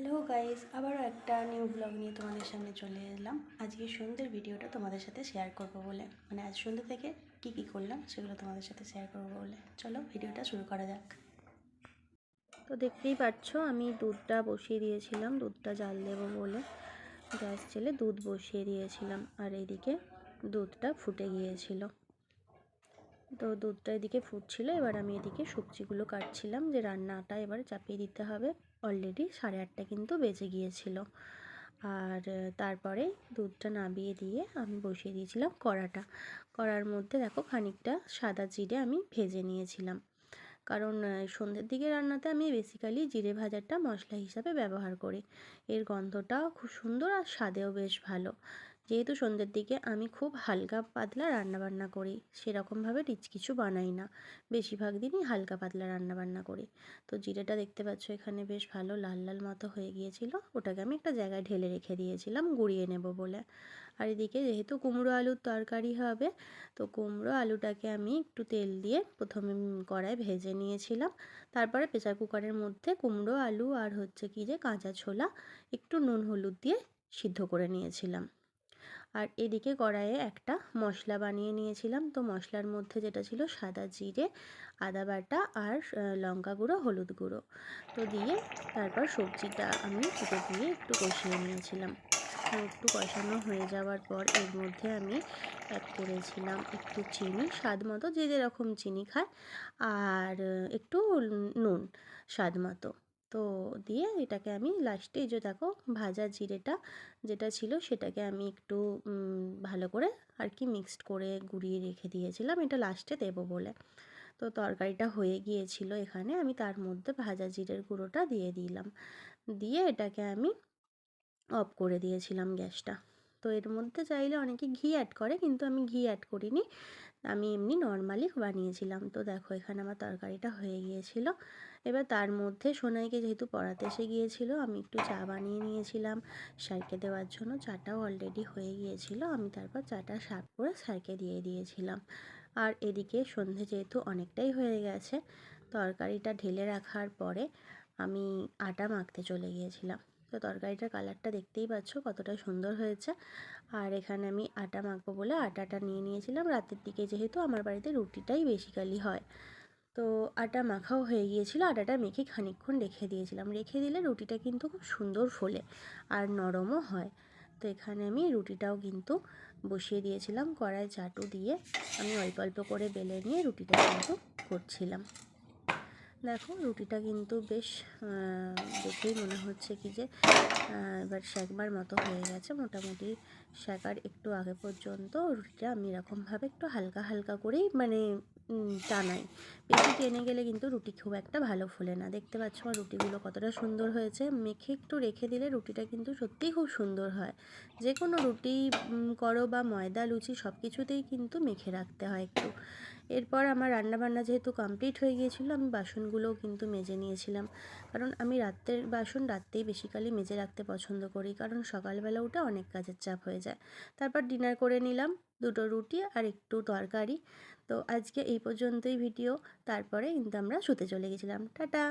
Hello guys আবারও একটা new blog নিয়ে তোমাদের সামনে চলে এলাম। আজকে সন্ধ্যের ভিডিওটা তোমাদের সাথে শেয়ার করব বলে। মানে আজ সন্ধ্যে থেকে কি কি করলাম সেগুলো তোমাদের সাথে শেয়ার করব বলে। চলো, ভিডিওটা শুরু করা যাক। তো দেখতেই পাচ্ছ, আমি দুধটা বসিয়ে দিয়েছিলাম। দুধটা জাল দেবো বলে গ্যাস ছেলে দুধ বসিয়ে দিয়েছিলাম। আর এইদিকে দুধটা ফুটে গিয়েছিল। তো দুধটা এদিকে ফুটছিল, এবার আমি এদিকে সবজিগুলো কাটছিলাম, যে রান্নাটা এবার চাপিয়ে দিতে হবে। অলরেডি সাড়ে আটটা কিন্তু বেজে গিয়েছিল। আর তারপরে দুধটা নাবিয়ে দিয়ে আমি বসিয়ে দিয়েছিলাম কড়াটা। কড়ার মধ্যে দেখো খানিকটা সাদা জিরে আমি ভেজে নিয়েছিলাম। কারণ সন্ধ্যের দিকে রান্নাতে আমি বেসিক্যালি জিরে ভাজাটা মশলা হিসাবে ব্যবহার করি। এর গন্ধটাও খুব সুন্দর আর স্বাদেও বেশ ভালো। যেহেতু সন্ধ্যের দিকে আমি খুব হালকা পাতলা রান্নাবান্না করি, সেরকমভাবে রিচ কিছু বানাই না। বেশিরভাগ দিনই হালকা পাতলা রান্নাবান্না করি। তো জিরেটা দেখতে পাচ্ছ এখানে বেশ ভালো লাল লাল মতো হয়ে গিয়েছিল। ওটাকে আমি একটা জায়গায় ঢেলে রেখে দিয়েছিলাম, গুঁড়িয়ে নেব বলে। আর এদিকে যেহেতু কুমড়ো আলুর তরকারি হবে, তো কুমড়ো আলুটাকে আমি একটু তেল দিয়ে প্রথমে কড়ায় ভেজে নিয়েছিলাম। তারপরে প্রেসার কুকারের মধ্যে কুমড়ো আলু আর হচ্ছে কি যে কাঁচা ছোলা, একটু নুন হলুদ দিয়ে সিদ্ধ করে নিয়েছিলাম। আর এদিকে কড়াইয়ে একটা মশলা বানিয়ে নিয়েছিলাম। তো মশলার মধ্যে যেটা ছিল সাদা জিরে, আদা বাটা আর লঙ্কা গুঁড়ো, হলুদ গুঁড়ো। তো দিয়ে তারপর সবজিটা আমি ফুটে দিয়ে একটু কষিয়ে নিয়েছিলাম। একটু কষানো হয়ে যাওয়ার পর এর মধ্যে আমি অ্যাড করেছিলাম একটু চিনি, স্বাদ মতো যে যেরকম চিনি খায়। আর, একটু নুন, স্বাদ মতো। তো দিয়ে এটাকে আমি লাস্টে যে দেখো ভাজা জিরেটা যেটা ছিল সেটাকে আমি একটু ভালো করে আর কি মিক্সড করে গুঁড়িয়ে রেখে দিয়েছিলাম। এটা লাস্টে দেবো বলে। তো তরকারিটা হয়ে গিয়েছিল এখানে। আমি তার মধ্যে ভাজা জিরের গুঁড়োটা দিয়ে দিলাম। দিয়ে এটাকে আমি অফ করে দিয়েছিলাম গ্যাসটা। তো এর মধ্যে চাইলে অনেকে ঘি অ্যাড করে, কিন্তু আমি ঘি অ্যাড করিনি। আমি এমনি নর্মালি বানিয়েছিলাম। তো দেখো, এখানে আমার তরকারিটা হয়ে গিয়েছিল। এবার তার মধ্যে সোনাইকে যেহেতু পড়াতে এসে গিয়েছিল, আমি একটু চা বানিয়ে নিয়েছিলাম। স্যারকে দেওয়ার জন্য চাটাও অলরেডি হয়ে গিয়েছিল। আমি তারপর চাটা সার্ভ করে স্যারকে দিয়ে দিয়েছিলাম। আর এদিকে সন্ধে যেহেতু অনেকটাই হয়ে গেছে, তরকারিটা ঢেলে রাখার পরে আমি আটা মাখতে চলে গিয়েছিলাম। তো তরকারিটার কালারটা দেখতেই পাচ্ছ কতটা সুন্দর হয়েছে। আর এখানে আমি আটা মাখবো বলে আটাটা নিয়ে নিয়েছিলাম। রাতের দিকে যেহেতু আমার বাড়িতে রুটিটাই বেসিক্যালি হয়। তো আটা মাখাও হয়ে গিয়েছিল। আটাটা মেখে খানিকক্ষণ রেখে দিয়েছিলাম। রেখে দিলে রুটিটা কিন্তু খুব সুন্দর ফোলে আর নরমও হয়। তো এখানে আমি রুটিটাও কিন্তু বসিয়ে দিয়েছিলাম কড়াই চাটু দিয়ে। আমি অল্প অল্প করে বেলে নিয়ে রুটিটা কিন্তু করছিলাম। দেখো রুটিটা কিন্তু বেশ দেখেই মনে হচ্ছে কি যে এবার শেকবার মতো হয়ে গেছে। মোটামুটি শেখার একটু আগে পর্যন্ত রুটিটা আমি এরকমভাবে একটু হালকা হালকা করেই মানে টানাই। বেশি টেনে গেলে কিন্তু রুটি খুব একটা ভালো ফোলে না। দেখতে পাচ্ছ আমার রুটিগুলো কতটা সুন্দর হয়েছে। মেখে একটু রেখে দিলে রুটিটা কিন্তু সত্যিই খুব সুন্দর হয়। যে কোনো রুটি করো বা ময়দা, লুচি সব কিছুতেই কিন্তু মেখে রাখতে হয় একটু। এরপর আমার রান্নাবান্না যেহেতু কমপ্লিট হয়ে গিয়েছিল, আমি বাসনগুলোও কিন্তু মেজে নিয়েছিলাম। কারণ আমি রাত্রের বাসন রাত্রেই বেসিক্যালি মেজে রাখতে পছন্দ করি, কারণ সকালবেলা উঠে অনেক কাজের চাপ হয়ে যায়। তারপর ডিনার করে নিলাম দুটো রুটি আর একটু তরকারি। তো আজকে এই পর্যন্তই ভিডিও তারপরে কিন্তু আমরা শুতে চলে গেছিলাম। টাটা!